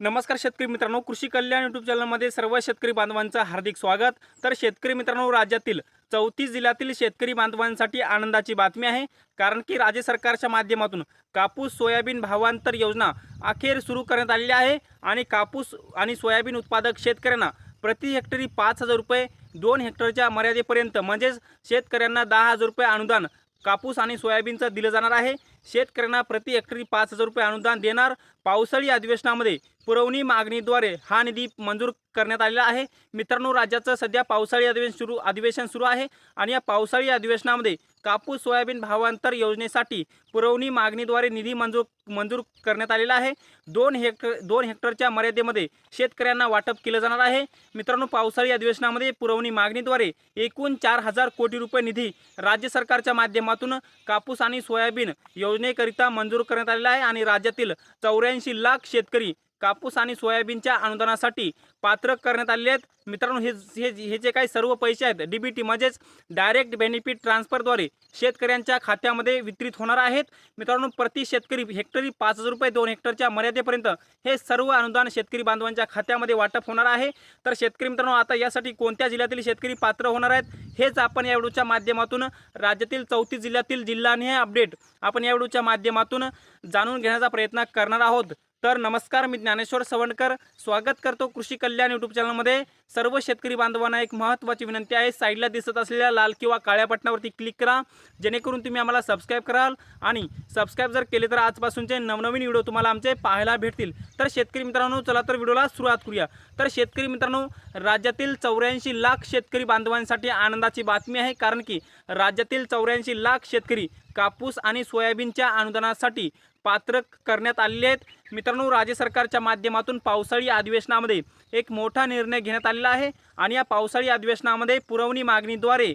नमस्कार शेतकरी मित्रांनो कृषी कल्याण यूट्यूब चॅनलमध्ये सर्व शेतकरी बांधवांचं हार्दिक स्वागत. तर शेतकरी मित्रांनो राज्यातील चौतीस जिल्ह्यातील शेतकरी बांधवांसाठी आनंदाची बातमी आहे. कारण की राज्य सरकारच्या माध्यमातून कापूस सोयाबीन भावांतर योजना अखेर सुरू करण्यात आलेली आहे. आणि कापूस आणि सोयाबीन उत्पादक शेतकऱ्यांना प्रति हेक्टरी पाच हजार रुपये दोन हेक्टरच्या मर्यादेपर्यंत म्हणजेच शेतकऱ्यांना दहा हजार रुपये अनुदान कापूस आणि सोयाबीनचं दिलं जाणार आहे. शेतकऱ्यांना प्रति हेक्टरी पाच हजार रुपये अनुदान देणार. पावसाळी अधिवेशनामध्ये पुरवणी मागणीद्वारे हा निधी मंजूर करण्यात आलेला आहे. मित्रांनो राज्याचं सध्या पावसाळी अधिवेशन सुरू अधिवेशन सुरू आहे. आणि या पावसाळी अधिवेशनामध्ये कापूस सोयाबीन भावांतर योजनेसाठी पुरवणी मागणीद्वारे निधी मंजूर मंजूर करण्यात आलेला आहे. दोन हेक्टर दोन हेक्टरच्या मर्यादेमध्ये शेतकऱ्यांना वाटप केलं जाणार आहे. मित्रांनो पावसाळी अधिवेशनामध्ये पुरवणी मागणीद्वारे एकूण चार हजार कोटी रुपये निधी राज्य सरकारच्या माध्यमातून कापूस आणि सोयाबीन योजनेकरिता मंजूर करण्यात आलेला आहे आणि राज्यातील चौऱ्याऐंशी लाख शेतकरी कापूस आणि सोयाबीनच्या अनुदानासाठी पात्र करण्यात आलेले आहेत. मित्रांनो हे हे हे जे काही सर्व पैसे आहेत डी बी टी म्हणजेच डायरेक्ट बेनिफिट ट्रान्सफरद्वारे शेतकऱ्यांच्या खात्यामध्ये वितरित होणार आहेत. मित्रांनो प्रति शेतकरी हेक्टरी पाच हजार रुपये दोन हेक्टरच्या मर्यादेपर्यंत हे सर्व अनुदान शेतकरी बांधवांच्या खात्यामध्ये वाटप होणार आहे. तर शेतकरी मित्रांनो आता यासाठी कोणत्या जिल्ह्यातील शेतकरी पात्र होणार आहेत हेच आपण या व्हिडिओच्या माध्यमातून राज्यातील चौतीस जिल्ह्यातील जिल्हानिहाय अपडेट आपण या व्हिडिओच्या माध्यमातून जाणून घेण्याचा प्रयत्न करणार आहोत. तर नमस्कार मी ज्ञानेश्वर सवणकर. स्वागत करतो कृषी कल्याण यूट्यूब चॅनलमध्ये सर्व शेतकरी बांधवांना एक महत्त्वाची विनंती आहे. साईडला दिसत असलेल्या लाल किंवा काळ्या बटनावरती क्लिक करा. जेणेकरून तुम्ही आम्हाला सबस्क्राईब कराल आणि सबस्क्राईब जर केले तर आजपासूनचे नवनवीन व्हिडिओ तुम्हाला आमचे पाहायला भेटतील. तर शेतकरी मित्रांनो चला तर व्हिडिओला सुरुवात करूया. तर शेतकरी मित्रांनो राज्यातील चौऱ्याऐंशी लाख शेतकरी बांधवांसाठी आनंदाची बातमी आहे. कारण की राज्यातील चौऱ्याऐंशी लाख शेतकरी कापूस आणि सोयाबीनच्या अनुदानासाठी पात्र करण्यात आलेले आहेत. मित्रांनो राज्य सरकारच्या माध्यमातून पावसाळी अधिवेशनामध्ये एक मोठा निर्णय घेण्यात आलेला आहे आणि या पावसाळी अधिवेशनामध्ये पुरवणी मागणीद्वारे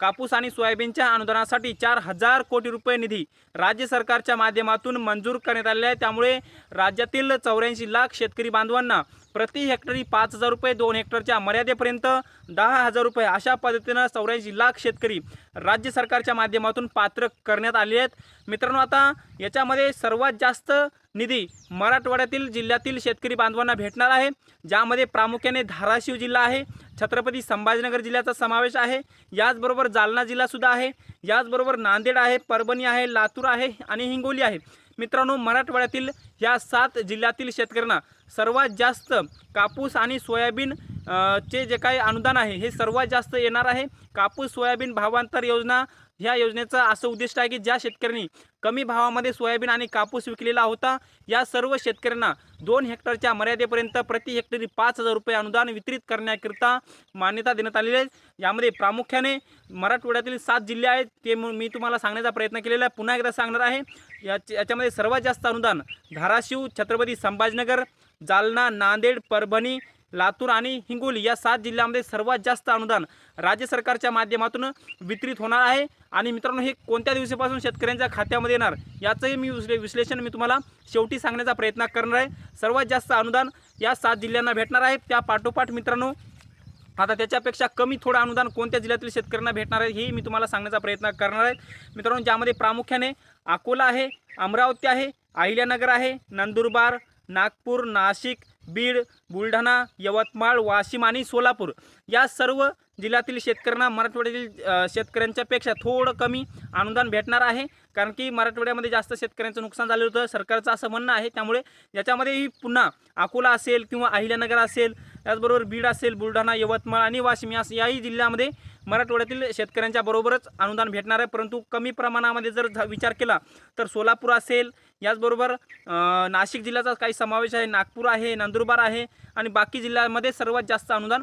कापूस आणि सोयाबीनच्या अनुदानासाठी चार हजार कोटी रुपये निधी राज्य सरकारच्या माध्यमातून मंजूर करण्यात आलेला आहे. त्यामुळे राज्यातील चौऱ्याऐंशी लाख शेतकरी बांधवांना प्रति हेक्टरी पाच हजार रुपये दोन हेक्टरच्या मर्यादेपर्यंत दहा हजार रुपये अशा पद्धतीनं चौऱ्याऐंशी लाख शेतकरी राज्य सरकारच्या माध्यमातून पात्र करण्यात आले आहेत. मित्रांनो आता याच्यामध्ये सर्वात जास्त निधी मराठवाड्यातील जिल्ह्यातील शेतकरी बांधवांना भेटणार आहे ज्यामध्ये प्रामुख्याने धाराशिव जिल्हा आहे छत्रपती संभाजीनगर जिल्ह्याचा समावेश आहे याचबरोबर जालना जिल्हासुद्धा आहे याचबरोबर नांदेड आहे परभणी आहे लातूर आहे आणि हिंगोली आहे. मित्रांनो मराठवाड्यातील या सात जिल्ह्यातील शेतकऱ्यांना सर्वात जास्त कापूस आणि सोयाबीन चे जे काही अनुदान आहे हे सर्वात जास्त येणार आहे. कापूस सोयाबीन भावांतर योजना ह्या योजनेचं असं उद्दिष्ट आहे की ज्या शेतकऱ्यांनी कमी भावामध्ये सोयाबीन आणि कापूस विकलेला होता या सर्व शेतकऱ्यांना दोन हेक्टरच्या मर्यादेपर्यंत प्रति हेक्टरी पाच हजार रुपये अनुदान वितरित करण्याकरिता मान्यता देण्यात आलेली आहे. यामध्ये प्रामुख्याने मराठवाड्यातील सात जिल्हे आहेत ते मी तुम्हाला सांगण्याचा प्रयत्न केलेला आहे. पुन्हा एकदा सांगणार आहे याच याच्यामध्ये सर्वात जास्त अनुदान धाराशिव छत्रपती संभाजीनगर जालना नांदेड परभणी लातूर आणि हिंगोली या सात जिल्ह्यामध्ये सर्वात जास्त अनुदान राज्य सरकारच्या माध्यमातून वितरित होणार आहे. आणि मित्रांनो हे कोणत्या दिवसापासून शेतकऱ्यांच्या खात्यामध्ये येणार याचंही मी विश्ले विश्लेषण मी तुम्हाला शेवटी सांगण्याचा प्रयत्न करणार आहे. सर्वात जास्त अनुदान या सात जिल्ह्यांना भेटणार आहे. त्या पाठोपाठ मित्रांनो आता त्याच्यापेक्षा कमी थोडं अनुदान कोणत्या जिल्ह्यातील शेतकऱ्यांना भेटणार आहे हेही मी तुम्हाला सांगण्याचा प्रयत्न करणार आहे. मित्रांनो ज्यामध्ये प्रामुख्याने अकोला आहे अमरावती आहे अहिल्यानगर आहे नंदुरबार नागपूर नाशिक बीड बुलढाणा यवतमाळ वाशिम आणि सोलापूर या सर्व जिल्ह्यातील शेतकऱ्यांना मराठवाड्यातील शेतकऱ्यांच्यापेक्षा थोडं कमी अनुदान भेटणार आहे. कारण की मराठवाड्यामध्ये जास्त शेतकऱ्यांचं नुकसान झालं होतं. सरकारचं असं म्हणणं आहे. त्यामुळे याच्यामध्येही पुन्हा अकोला असेल किंवा अहिल्यानगर असेल त्याचबरोबर बीड असेल बुलढाणा यवतमाळ आणि वाशिम या याही जिल्ह्यामध्ये मराठवाड्यातील शेतकऱ्यांच्या बरोबरच अनुदान भेटणार आहे परंतु कमी प्रमाणामध्ये जर विचार केला तर सोलापूर असेल याचबरोबर नाशिक जिल्ह्याचा काही समावेश आहे नागपूर आहे नंदुरबार आहे आणि बाकी जिल्ह्यामध्ये सर्वात जास्त अनुदान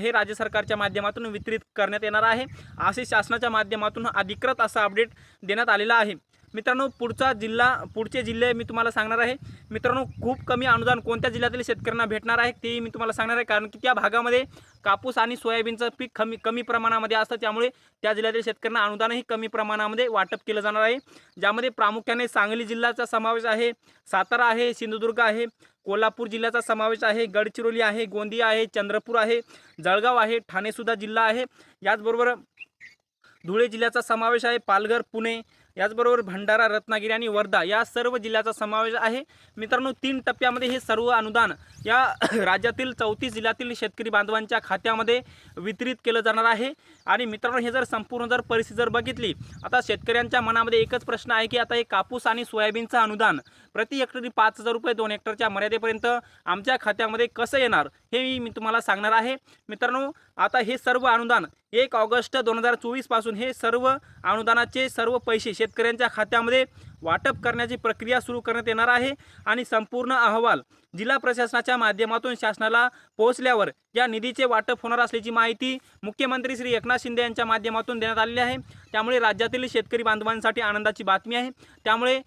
हे राज्य सरकारच्या माध्यमातून वितरित करण्यात येणार आहे. असे शासनाच्या माध्यमातून अधिकृत असा अपडेट देण्यात आलेला आहे. मित्रांनो पुढचा जिल्हा पुढचे जिल्हे मी तुम्हाला सांगणार आहे. मित्रांनो खूप कमी अनुदान कोणत्या जिल्ह्यातील शेतकऱ्यांना भेटणार आहे तेही मी तुम्हाला सांगणार आहे. कारण की त्या भागामध्ये कापूस आणि सोयाबीनचं पीक कमी कमी प्रमाणामध्ये असतं. त्यामुळे त्या जिल्ह्यातील शेतकऱ्यांना अनुदानही कमी प्रमाणामध्ये वाटप केलं जाणार आहे. ज्यामध्ये प्रामुख्याने सांगली जिल्ह्याचा समावेश आहे सातारा आहे सिंधुदुर्ग आहे कोल्हापूर जिल्ह्याचा समावेश आहे गडचिरोली आहे गोंदिया आहे चंद्रपूर आहे जळगाव आहे ठाणेसुद्धा जिल्हा आहे. याचबरोबर धुळे जिल्ह्याचा समावेश आहे पालघर पुणे याचबरोबर भंडारा रत्नागिरी आणि वर्धा या सर्व जिल्ह्याचा समावेश आहे. मित्रांनो तीन टप्प्यामध्ये हे सर्व अनुदान या राज्यातील चौतीस जिल्ह्यातील शेतकरी बांधवांच्या खात्यामध्ये वितरित केलं जाणार आहे. आणि मित्रांनो हे जर संपूर्ण जर परिस्थिती जर बघितली आता शेतकऱ्यांच्या मनामध्ये एकच प्रश्न आहे की आता हे कापूस आणि सोयाबीनचं अनुदान प्रति हेक्टरी पाच हजार रुपये दोन हेक्टरच्या मर्यादेपर्यंत आमच्या खात्यामध्ये कसं येणार हे मी तुम्हाला सांगणार आहे. मित्रांनो आता हे सर्व अनुदान एक ऑगस्ट दोन हजार चोवीसपासून हे सर्व अनुदानाचे सर्व पैसे शेतकऱ्यांच्या खात्यामध्ये वाटप करण्याची प्रक्रिया सुरू करण्यात येणार आहे आणि संपूर्ण अहवाल जिल्हा प्रशासनाच्या माध्यमातून शासनाला पोहोचल्यावर या निधीचे वाटप होणार असल्याची माहिती मुख्यमंत्री श्री एकनाथ शिंदे यांच्या माध्यमातून देण्यात आलेली आहे. त्यामुळे राज्यातील शेतकरी बांधवांसाठी आनंदाची बातमी आहे. त्यामुळे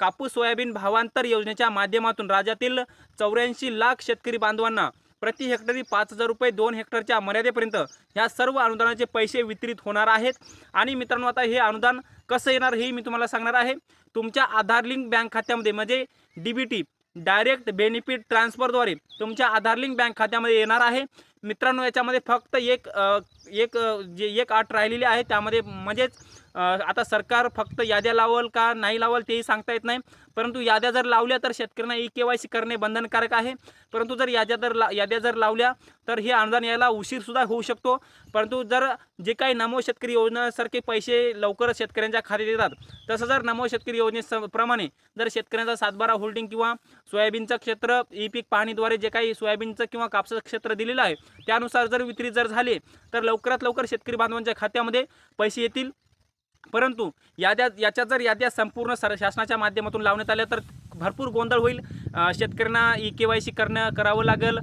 कापूस सोयाबीन भावांतर योजनेच्या माध्यमातून राज्यातील चौऱ्याऐंशी लाख शेतकरी बांधवांना प्रति हेक्टरी पाच हजार रुपये दोन हेक्टरच्या मर्यादेपर्यंत ह्या सर्व अनुदानाचे पैसे वितरित होणार आहेत. आणि मित्रांनो आता हे अनुदान कसं येणार हे मी तुम्हाला सांगणार आहे. तुमच्या आधार लिंक बँक खात्यामध्ये म्हणजे D B T direct benefit ट्रान्सफरद्वारे तुमच्या आधार लिंक बँक खात्यामध्ये येणार आहे. मित्रांनो याच्यामध्ये फक्त एक एक जे एक आठ राहिलेली आहे त्यामध्ये म्हणजेच आता सरकार फक्त याद्या लावल का नाही लावल तेही सांगता येत नाही. परंतु याद्या जर लावल्या तर शेतकऱ्यांना ई के वाय सी करणे बंधनकारक आहे. परंतु जर याद्या जर ला याद्या जर लावल्या तर हे अनुदान यायला उशीरसुद्धा होऊ शकतो. परंतु जर जे काही नमो शेतकरी योजनेसारखे पैसे लवकरच शेतकऱ्यांच्या खात्यात येतात तसं जर नमो शेतकरी योजने प्रमाणे जर शेतकऱ्यांचा सातबारा होल्डिंग किंवा सोयाबीनचं क्षेत्र ई पीक पाहणीद्वारे जे काही सोयाबीनचं किंवा कापसाचं क्षेत्र दिलेलं आहे त्यानुसार जर वितरित जर झाले तर लवकरात लवकर शेतकरी बांधवांच्या खात्यामध्ये पैसे येतील. परंतु याद्या याच्या जर याद्या संपूर्ण सर शासनाच्या माध्यमातून लावण्यात आल्या तर भरपूर गोंधळ होईल. शेतकऱ्यांना ई के वाय सी करणं करावं लागेल.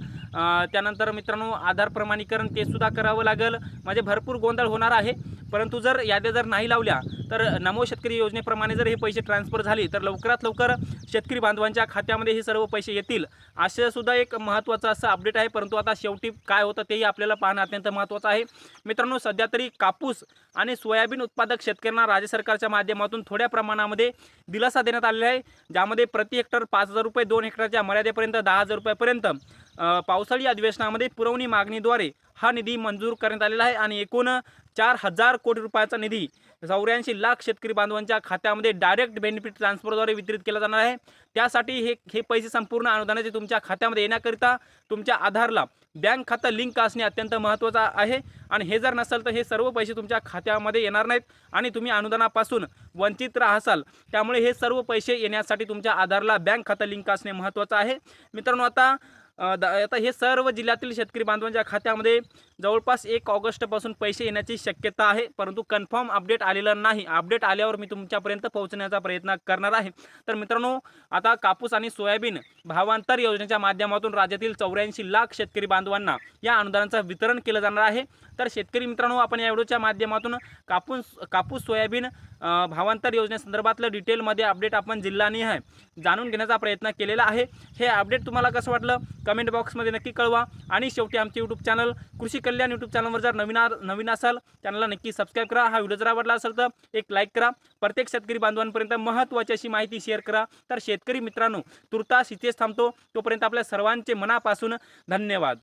त्यानंतर मित्रांनो आधार प्रमाणीकरण ते सुद्धा करावं लागेल. म्हणजे भरपूर गोंधळ होणार आहे. परंतु जर याद्या जर नाही लावल्या तर नमो शेतकरी योजनेप्रमाणे जर हे पैसे ट्रान्सफर झाले तर लवकरात लवकर शेतकरी बांधवांच्या खात्यामध्ये हे सर्व पैसे येतील. असं सुद्धा एक महत्त्वाचं असं अपडेट आहे. परंतु आता शेवटी काय होतं तेही आपल्याला पाहणं अत्यंत महत्त्वाचं आहे. मित्रांनो सध्या तरी कापूस आणि सोयाबीन उत्पादक शेतकऱ्यांना राज्य सरकारच्या माध्यमातून थोड्या प्रमाणामध्ये दिलासा देण्यात आलेला आहे. ज्यामध्ये प्रति हेक्टर पाच हजार रुपये दोन हेक्टरच्या मर्यादेपर्यंत दहा हजार रुपयापर्यंत पावसाळी अधिवेशनामध्ये पुरवणी मागणीद्वारे हा निधी मंजूर करण्यात आलेला आहे आणि एकूण चार हजार कोटी रुपयाचा निधी चौऱ्याऐंशी लाख शेतकरी बांधवांच्या खात्यामध्ये डायरेक्ट बेनिफिट ट्रान्सफरद्वारे वितरित केला जाणार आहे. त्यासाठी हे हे पैसे संपूर्ण अनुदानाचे तुमच्या खात्यामध्ये येण्याकरिता तुमच्या आधारला बँक खातं लिंक असणे अत्यंत महत्त्वाचं आहे. आणि हे जर नसेल तर हे सर्व पैसे तुमच्या खात्यामध्ये येणार नाहीत आणि तुम्ही अनुदानापासून वंचित राहसाल. त्यामुळे हे सर्व पैसे येण्यासाठी तुमच्या आधारला बँक खातं लिंक असणे महत्त्वाचं आहे. मित्रांनो आता आता हे सर्व जिल्ह्यातील शेतकरी बांधवांच्या खात्यामध्ये जवळपास एक ऑगस्टपासून पैसे येण्याची शक्यता आहे. परंतु कन्फर्म अपडेट आलेलं नाही. अपडेट आल्यावर मी तुमच्यापर्यंत पोहोचण्याचा प्रयत्न करणार आहे. तर मित्रांनो आता कापूस आणि सोयाबीन भावांतर योजनेच्या माध्यमातून राज्यातील चौऱ्याऐंशी लाख शेतकरी बांधवांना या अनुदानाचं वितरण केलं जाणार आहे. तर शेतकरी मित्रांनो आपण या व्हिडिओच्या माध्यमातून कापूस कापूस सोयाबीन भावांतर योजनेसंदर्भातलं डिटेलमध्ये अपडेट आपण जिल्हानिहाय जाणून घेण्याचा प्रयत्न केलेला आहे. हे अपडेट तुम्हाला कसं वाटलं? कमेंट बॉक्समध्ये नक्की कळवा. आणि शेवटी आमचे यूट्यूब चॅनल कृषी कल्याण यूट्यूब चॅनलवर जर नवीन नवीन असाल चॅनलला नक्की सबस्क्राईब करा. हा व्हिडिओ जर आवडला असेल तर एक लाईक करा. प्रत्येक शेतकरी बांधवांपर्यंत महत्त्वाची अशी माहिती शेअर करा. तर शेतकरी मित्रांनो तुर्तास इथेच थांबतो. तोपर्यंत आपल्या सर्वांचे मनापासून धन्यवाद.